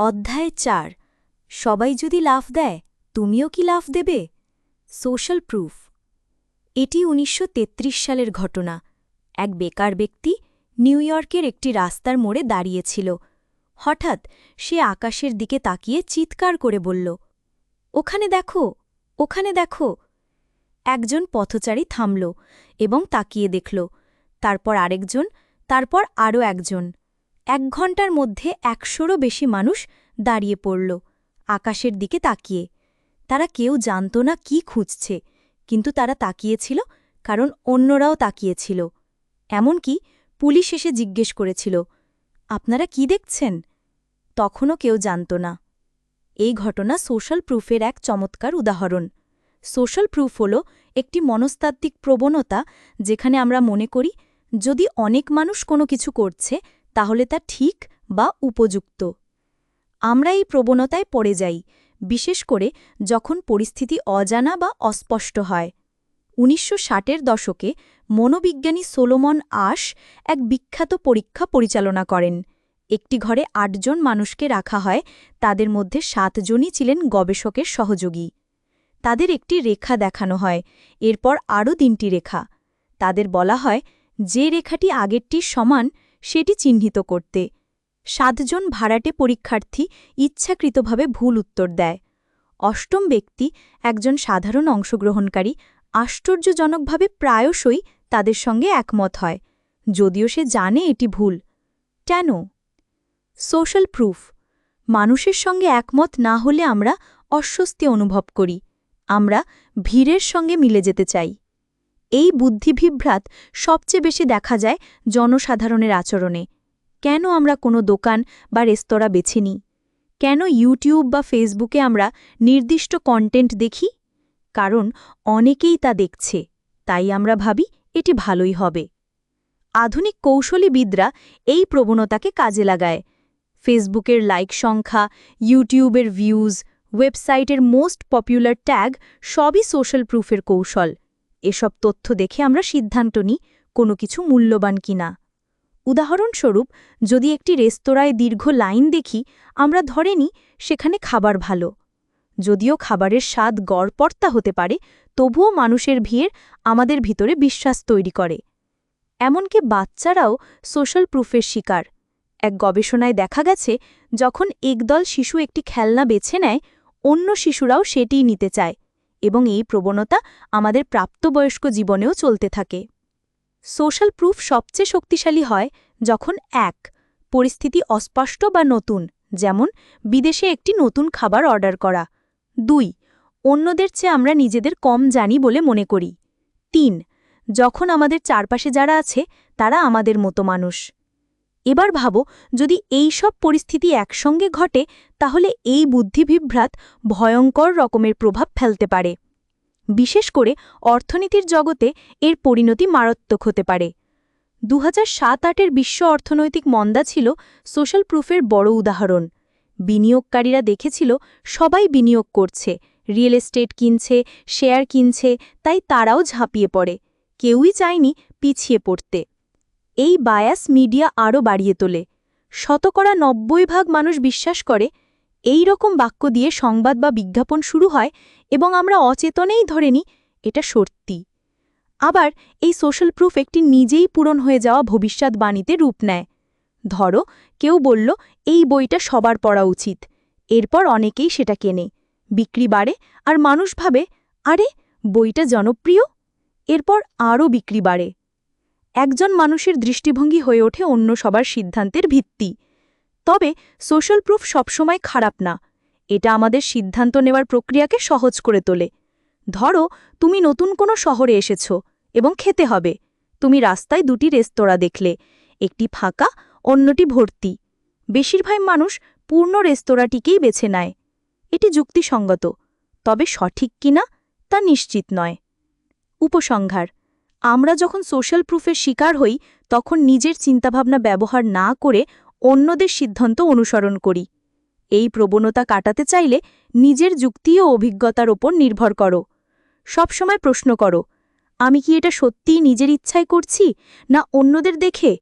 অধ্যায় চার। সবাই যদি লাফ দেয়, তুমিও কি লাফ দেবে? সোশ্যাল প্রুফ এটি উনিশশো তেত্রিশ সালের ঘটনা। এক বেকার ব্যক্তি নিউ ইয়র্কের একটি রাস্তার মোড়ে দাঁড়িয়েছিল। হঠাৎ সে আকাশের দিকে তাকিয়ে চিৎকার করে বলল, ওখানে দেখো ওখানে দেখো। একজন পথচারী থামল এবং তাকিয়ে দেখল। তারপর আরেকজন, তারপর আরও একজন। এক ঘণ্টার মধ্যে একশোরও বেশি মানুষ দাঁড়িয়ে পড়ল, আকাশের দিকে তাকিয়ে। তারা কেউ জানত না কি খুঁজছে, কিন্তু তারা তাকিয়েছিল কারণ অন্যরাও তাকিয়েছিল। এমনকি পুলিশ এসে জিজ্ঞেস করেছিল, আপনারা কি দেখছেন? তখনও কেউ জানত না। এই ঘটনা সোশ্যাল প্রুফের এক চমৎকার উদাহরণ। সোশ্যাল প্রুফ হল একটি মনস্তাত্ত্বিক প্রবণতা যেখানে আমরা মনে করি, যদি অনেক মানুষ কোনো কিছু করছে তাহলে তা ঠিক বা উপযুক্ত। আমরা এই প্রবণতায় পড়ে যাই, বিশেষ করে যখন পরিস্থিতি অজানা বা অস্পষ্ট হয়। উনিশশো ষাটের দশকে মনোবিজ্ঞানী সোলোমন আশ এক বিখ্যাত পরীক্ষা পরিচালনা করেন। একটি ঘরে আটজন মানুষকে রাখা হয়, তাদের মধ্যে সাতজনই ছিলেন গবেষকের সহযোগী। তাদের একটি রেখা দেখানো হয়, এরপর আরও তিনটি রেখা। তাদের বলা হয়, যে রেখাটি আগেরটির সমান সেটি চিহ্নিত করতে। সাতজন ভাড়াটে পরীক্ষার্থী ইচ্ছাকৃতভাবে ভুল উত্তর দেয়। অষ্টম ব্যক্তি একজন সাধারণ অংশগ্রহণকারী আশ্চর্যজনকভাবে প্রায়শই তাদের সঙ্গে একমত হয়, যদিও সে জানে এটি ভুল। কেন? সোশ্যাল প্রুফ মানুষের সঙ্গে একমত না হলে আমরা অস্বস্তি অনুভব করি, আমরা ভিড়ের সঙ্গে মিলে যেতে চাই। এই বুদ্ধিবিভ্রাত সবচেয়ে বেশি দেখা যায় জনসাধারণের আচরণে। কেন আমরা কোনো দোকান বা রেস্তোরাঁ বেছে নিই? কেন ইউটিউব বা ফেসবুকে আমরা নির্দিষ্ট কন্টেন্ট দেখি? কারণ অনেকেই তা দেখছে, তাই আমরা ভাবি এটি ভালোই হবে। আধুনিক কৌশলীবিদরা এই প্রবণতাকে কাজে লাগায়। ফেসবুকের লাইক সংখ্যা, ইউটিউবের ভিউজ, ওয়েবসাইটের মোস্ট পপুলার ট্যাগ সবই সোশ্যাল প্রুফের কৌশল। এসব তথ্য দেখে আমরা সিদ্ধান্ত নিই কোনো কিছু মূল্যবান কিনা। উদাহরণস্বরূপ, যদি একটি রেস্তোরাঁয় দীর্ঘ লাইন দেখি, আমরা ধরে নিই সেখানে খাবার ভালো। যদিও খাবারের স্বাদ গড়পর্তা হতে পারে, তবুও মানুষের ভিড় আমাদের ভিতরে বিশ্বাস তৈরি করে। এমনকি বাচ্চারাও সোশ্যাল প্রুফের শিকার। এক গবেষণায় দেখা গেছে, যখন একদল শিশু একটি খেলনা বেছে নেয়, অন্য শিশুরাও সেটিই নিতে চায়। এবং এই প্রবণতা আমাদের প্রাপ্তবয়স্ক জীবনেও চলতে থাকে। সোশ্যাল প্রুফ সবচেয়ে শক্তিশালী হয় যখন, এক, পরিস্থিতি অস্পষ্ট বা নতুন, যেমন বিদেশে একটি নতুন খাবার অর্ডার করা। দুই, অন্যদের চেয়ে আমরা নিজেদের কম জানি বলে মনে করি। তিন, যখন আমাদের চারপাশে যারা আছে, তারা আমাদের মতো মানুষ। এবার ভাবো, যদি এই সব পরিস্থিতি একসঙ্গে ঘটে, তাহলে এই বুদ্ধিবিভ্রাত ভয়ঙ্কর রকমের প্রভাব ফেলতে পারে। বিশেষ করে অর্থনীতির জগতে এর পরিণতি মারাত্মক হতে পারে। দু সাত আটের বিশ্ব অর্থনৈতিক মন্দা ছিল সোশ্যাল প্রুফের বড় উদাহরণ। বিনিয়োগকারীরা দেখেছিল সবাই বিনিয়োগ করছে, রিয়েল এস্টেট কিনছে, শেয়ার কিনছে, তাই তারাও ঝাঁপিয়ে পড়ে। কেউই চায়নি পিছিয়ে পড়তে। এই বায়াস মিডিয়া আরও বাড়িয়ে তোলে। শতকরা নব্বই ভাগ মানুষ বিশ্বাস করে এই রকম বাক্য দিয়ে সংবাদ বা বিজ্ঞাপন শুরু হয় এবং আমরা অচেতনেই ধরে নিই এটা সত্যি। আবার এই সোশ্যাল প্রুফ একটি নিজেই পূরণ হয়ে যাওয়া ভবিষ্যৎবাণীতে রূপ নেয়। ধরো, কেউ বলল, এই বইটা সবার পড়া উচিত। এরপর অনেকেই সেটা কেনে। বিক্রি বাড়ে আর মানুষ ভাবে, আরে, বইটা জনপ্রিয়? এরপর আরও বিক্রি বাড়ে। একজন মানুষের দৃষ্টিভঙ্গি হয়ে ওঠে অন্য সবার সিদ্ধান্তের ভিত্তি। তবে সোশ্যাল প্রুফ সবসময় খারাপ না। এটা আমাদের সিদ্ধান্ত নেওয়ার প্রক্রিয়াকে সহজ করে তোলে। ধরো, তুমি নতুন কোনো শহরে এসেছ এবং খেতে হবে। তুমি রাস্তায় দুটি রেস্তোরাঁ দেখলে, একটি ফাঁকা, অন্যটি ভর্তি। বেশিরভাগ মানুষ পূর্ণ রেস্তোরাঁটিকেই বেছে নেয়। এটি যুক্তিসঙ্গত, তবে সঠিক কিনা তা নিশ্চিত নয়। উপসংহার আমরা যখন সোশ্যাল প্রুফের শিকার হই, তখন নিজের চিন্তাভাবনা ব্যবহার না করে অন্যদের সিদ্ধান্ত অনুসরণ করি। এই প্রবণতা কাটাতে চাইলে নিজের যুক্তি ও অভিজ্ঞতার ওপর নির্ভর করো। সবসময় প্রশ্ন করো, আমি কি এটা সত্যিই নিজের ইচ্ছায় করছি, না অন্যদের দেখে?